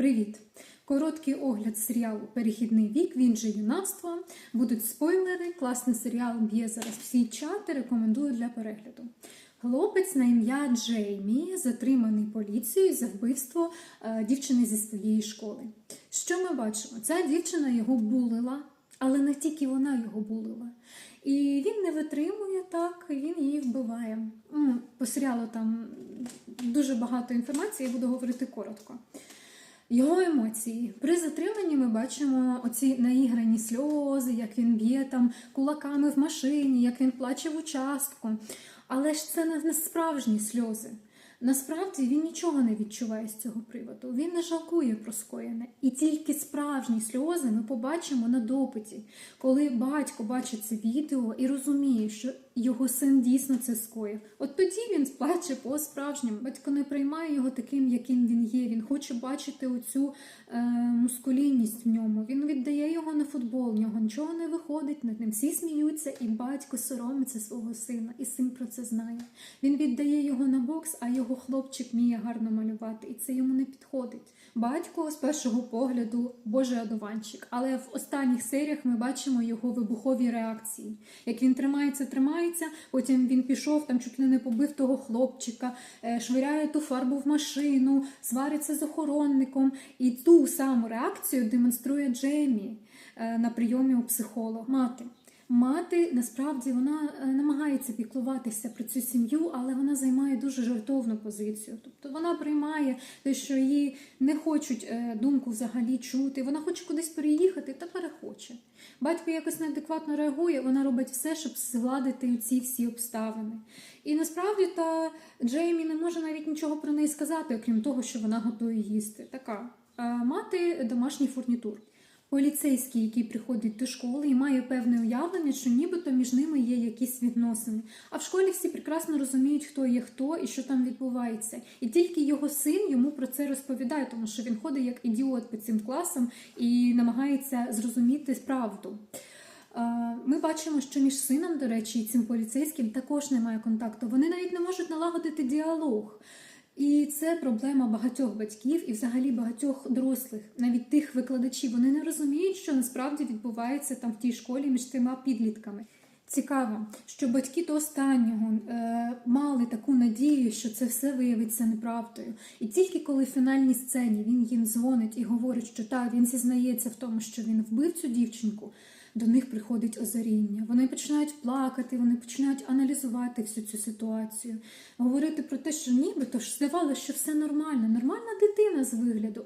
Привіт! Короткий огляд серіалу Перехідний вік, він же юнацтво. Будуть спойлери. Класний серіал б'є зараз всі чати. Рекомендую для перегляду. Хлопець на ім'я Джеймі затриманий поліцією за вбивство е, дівчини зі своєї школи. Що ми бачимо? Ця дівчина його булила, але не тільки вона його булила. І він не витримує так, він її вбиває. По серіалу там дуже багато інформації, я буду говорити коротко. Його емоції. При затриманні ми бачимо оці наіграні сльози, як він б'є там кулаками в машині, як він плаче в участку. Але ж це не справжні сльози. Насправді він нічого не відчуває з цього приводу. Він не жалкує про скоєне. І тільки справжні сльози ми побачимо на допиті, коли батько бачить це відео і розуміє, що його син дійсно це скоїв. От тоді він плаче по-справжньому. Батько не приймає його таким, яким він є. Він хоче бачити оцю е, мускулінність в ньому. Він футбол, в нього нічого не виходить, над ним всі сміються, і батько соромиться свого сина, і син про це знає. Він віддає його на бокс, а його хлопчик вміє гарно малювати, і це йому не підходить. Батько з першого погляду божий одуванчик, але в останніх серіях ми бачимо його вибухові реакції. Як він тримається, тримається, потім він пішов, там чуть ли не побив того хлопчика, е, швиряє ту фарбу в машину, свариться з охоронником. І ту саму реакцію демонструє Джеймі на прийомі у психолога. Мати. Мати насправді вона е, намагається піклуватися про цю сім'ю, але вона займає дуже жартовну позицію. Тобто вона приймає те, що її не хочуть е, думку взагалі чути. Вона хоче кудись переїхати та перехоче. Батько якось неадекватно реагує, вона робить все, щоб згладити ці всі обставини. І насправді та Джеймі не може навіть нічого про неї сказати, окрім того, що вона готує їсти. Така е, мати домашній фурнітур. Поліцейський, який приходить до школи і має певне уявлення, що нібито між ними є якісь відносини. А в школі всі прекрасно розуміють, хто є хто і що там відбувається. І тільки його син йому про це розповідає, тому що він ходить як ідіот по цим класам і намагається зрозуміти правду. Ми бачимо, що між сином, до речі, і цим поліцейським також немає контакту. Вони навіть не можуть налагодити діалог. І це проблема багатьох батьків і взагалі багатьох дорослих, навіть тих викладачів. Вони не розуміють, що насправді відбувається там в тій школі між трьома підлітками. Цікаво, що батьки до останнього е, мали таку надію, що це все виявиться неправдою. І тільки коли в фінальній сцені він їм дзвонить і говорить, що так, він зізнається в тому, що він вбив цю дівчинку, до них приходить озаріння. Вони починають плакати, вони починають аналізувати всю цю ситуацію, говорити про те, що нібито ж здавалося, що все нормально, нормальна дитина з вигляду.